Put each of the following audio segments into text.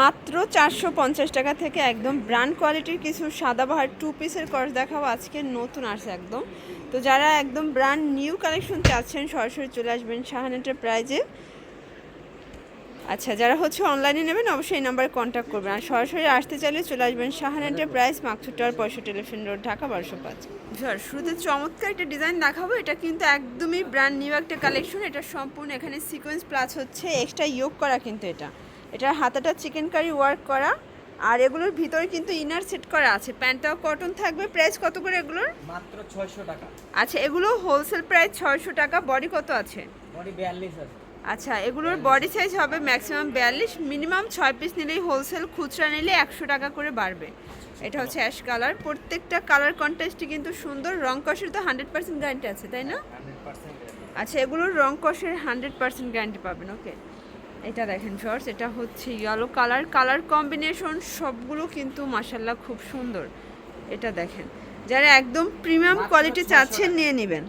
মাত্র চারশো পঞ্চাশ টাকা থেকে একদম ব্র্যান্ড কোয়ালিটির কিছু সাদাবাহার টু পিসের কর্স দেখাবো। আজকে নতুন আসছে একদম। তো যারা একদম ব্র্যান্ড নিউ কালেকশন চাচ্ছেন, সরাসরি চলে আসবেন শাহান এন্টারপ্রাইজে আচ্ছা যারা হচ্ছে অনলাইনে নেবেন, অবশ্যই এই নাম্বারে কন্ট্যাক্ট করবেন। আর সরাসরি আসতে চাইলে চলে আসবেন শাহান এন্টারপ্রাইজ মাকছুটার পয়সা টেলিফোন রোড ঢাকা বারোশো পাঁচ। স্যার শুরুতে চমৎকার একটা ডিজাইন দেখাবো, এটা কিন্তু একদমই ব্র্যান্ড নিউ একটা কালেকশন এটা সম্পূর্ণ এখানে সিকোয়েন্স প্লাস হচ্ছে এক্সট্রা ইয়োগ করা কিন্তু এটা। এটার হাতাটা চিকেন কারি ওয়ার্ক করা। আর এগুলোর ভিতরে কিন্তু ইনার সেট করা আছে। প্যান্টটাও কটন থাকবে। প্রাইস কত করে এগুলোর? মাত্র ছয়শো টাকা। আচ্ছা এগুলো হোলসেল প্রাইস ছয়শো টাকা। বডি কত আছে? বডি বিয়াল্লিশ আছে। আচ্ছা এগুলোর বডি সাইজ হবে ম্যাক্সিমাম বিয়াল্লিশ। মিনিমাম ছয় পিস নিলেই হোলসেল খুচরা নিলে একশো টাকা করে বাড়বে। এটা হচ্ছে অ্যাশ কালার প্রত্যেকটা কালার কন্টেস্টই কিন্তু সুন্দর। রং কষের তো হান্ড্রেড পার্সেন্ট গ্যারান্টি আছে তাই না? পার্সেন্ট আচ্ছা এগুলোর রং কষের হান্ড্রেড পার্সেন্ট গ্যারান্টি পাবেন ওকে এটা দেখেন শর্টস এটা হচ্ছে ইয়েলো কালার কালার কম্বিনেশন সবগুলো কিন্তু মাসাল্লাহ খুব সুন্দর। এটা দেখেন যারা একদম প্রিমিয়াম কোয়ালিটি 600 চাচ্ছেন নিয়ে নেবেন।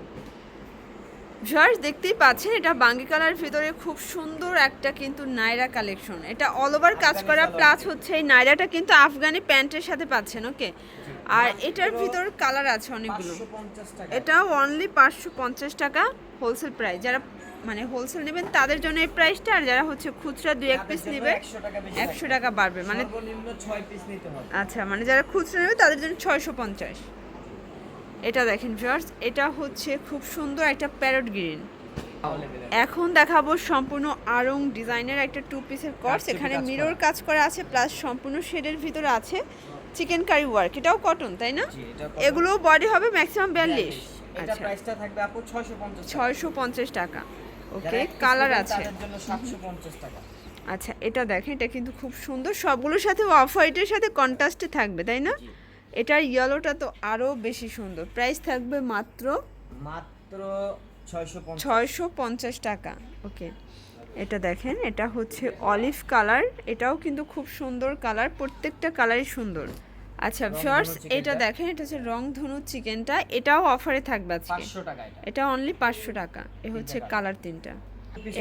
ভিউয়ার্স দেখতেই পাচ্ছেন এটা বাঙ্গি কালার ভিতরে খুব সুন্দর একটা কিন্তু নাইরা কালেকশন এটা অল ওভার কাজ করা প্লাস হচ্ছে এই নাইরাটা কিন্তু আফগানি প্যান্টের সাথে পাচ্ছেন ওকে আর এটার ভিতর কালার আছে অনেকগুলো। এটাও অনলি পাঁচশো পঞ্চাশ টাকা হোলসেল প্রাইস যারা মানে হোলসেল নেবেন তাদের জন্য এই প্রাইসটা আর যারা হচ্ছে খুচরা দুই এক পিস নেবে 100 টাকা বেশি একশো টাকা বাড়বে মানে আচ্ছা মানে যারা খুচরা নেবে তাদের জন্য ছয়শো পঞ্চাশ। এটা দেখেন ভিউয়ার্স এটা হচ্ছে খুব সুন্দর একটা প্যারট গ্রিন এখন দেখাবো সম্পূর্ণ আরং ডিজাইনের একটা টু পিসের কর্স এখানে মিরর কাজ করা আছে প্লাস সম্পূর্ণ শেডের ভিতরে আছে চিকেন কারি ওয়ার্ক এটাও কটন তাই না? জি, এটা কত? এগুলো বডি হবে ম্যাক্সিমাম বিয়াল্লিশ। আচ্ছা। প্রাইসটা থাকবে আপু ছয়শো পঞ্চাশ ছয়শো পঞ্চাশ টাকা। যারা ওকে কালার আছে। তাদের জন্য সাতশো পঞ্চাশ টাকা। আচ্ছা এটা দেখেন এটা কিন্তু খুব সুন্দর। সবগুলোর সাথে অফ হোয়াইটের সাথে কন্ট্রাস্টে থাকবে তাই না? এটার ইয়েলোটা তো আরও বেশি সুন্দর। প্রাইস থাকবে মাত্র মাত্র ছয়শো পঞ্চাশ। টাকা। ওকে এটা দেখেন এটা হচ্ছে অলিভ কালার এটাও কিন্তু খুব সুন্দর কালার প্রত্যেকটা কালারই সুন্দর। আচ্ছা ভিউয়ার্স এটা দেখেন এটা হচ্ছে রংধনু চিকেনটা। এটাও অফারে থাকবে আজকে। এটা। এটা অনলি পাঁচশো টাকা। এ হচ্ছে কালার তিনটা।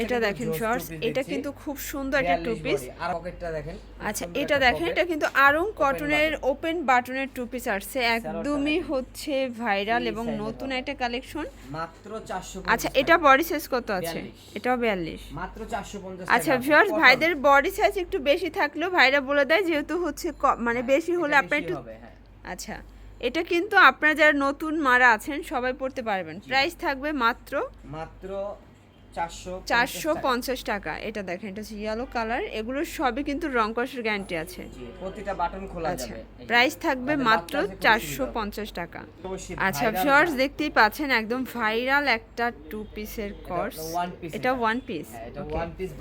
এটা দেখেন শর্টস এটা কিন্তু খুব সুন্দর একটা টু পিস আর পকেটটা দেখেন আচ্ছা এটা দেখেন এটা কিন্তু আরং কটনের ওপেন বাটনের টু পিস আসছে। একদমই হচ্ছে ভাইরাল এবং নতুন একটা কালেকশন মাত্র চারশো আচ্ছা এটা বডি সাইজ কত আছে? 42 এটাও বিয়াল্লিশ। মাত্র চারশো পঞ্চাশ আচ্ছা ভিউয়ার্স ভাইদের বডি সাইজ একটু বেশি থাকলেও ভাইরা বলে দেয় যেহেতু হচ্ছে মানে বেশি হলে আপনার একটু হ্যাঁ। আচ্ছা এটা কিন্তু আপনারা যারা নতুন মারা আছেন সবাই পড়তে পারবেন। প্রাইস থাকবে মাত্র মাত্র চারশো চারশো পঞ্চাশ টাকা। এটা দেখেন এটা হচ্ছে ইয়েলো কালার এগুলো সবই কিন্তু রং কষের গ্যারান্টি আছে। প্রতিটা বাটন খোলা আচ্ছা যাবে। প্রাইস থাকবে মাত্র আছে খুব চারশো পঞ্চাশ টাকা। আচ্ছা ভিউয়ার্স দেখতেই পাচ্ছেন একদম ভাইরাল একটা টু পিসের কর্স এটা। ওয়ান পিস হ্যাঁ, পিস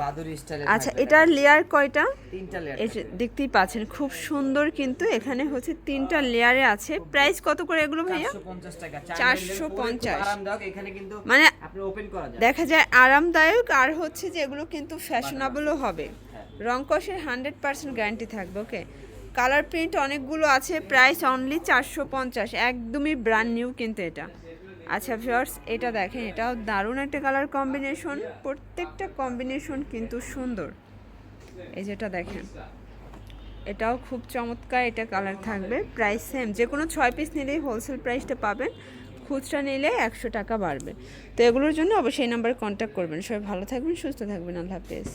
আচ্ছা এটার লেয়ার কয়টা? দেখতেই পাচ্ছেন খুব সুন্দর কিন্তু এখানে হচ্ছে তিনটা লেয়ারে আছে। প্রাইস কত করে এগুলো ভাইয়া? 450 টাকা। 450 আরামদায়ক। এখানে কিন্তু মানে ওপেন করা যায়। দেখা যায় আরামদায়ক আর হচ্ছে যে এগুলো কিন্তু ফ্যাশনেবলও হবে। রং কষের হান্ড্রেড পার্সেন্ট গ্যারান্টি থাকবে ওকে কালার প্রিন্ট অনেকগুলো আছে প্রাইস অনলি চারশো পঞ্চাশ একদমই ব্র্যান্ড নিউ কিন্তু এটা। আচ্ছা ভিউয়ার্স এটা দেখেন এটাও দারুণ একটা কালার কম্বিনেশন প্রত্যেকটা কম্বিনেশন কিন্তু সুন্দর। এই যেটা দেখেন এটাও খুব চমৎকার এটা কালার থাকবে প্রাইস সেম যে কোনো ছয় পিস নিলেই হোলসেল প্রাইসটা পাবেন। খুচরা নিলে একশো টাকা বাড়বে। তো এগুলোর জন্য অবশ্যই এই নাম্বারে কন্ট্যাক্ট করবেন। সবাই ভালো থাকবেন, সুস্থ থাকবেন। আল্লাহ হাফেজ।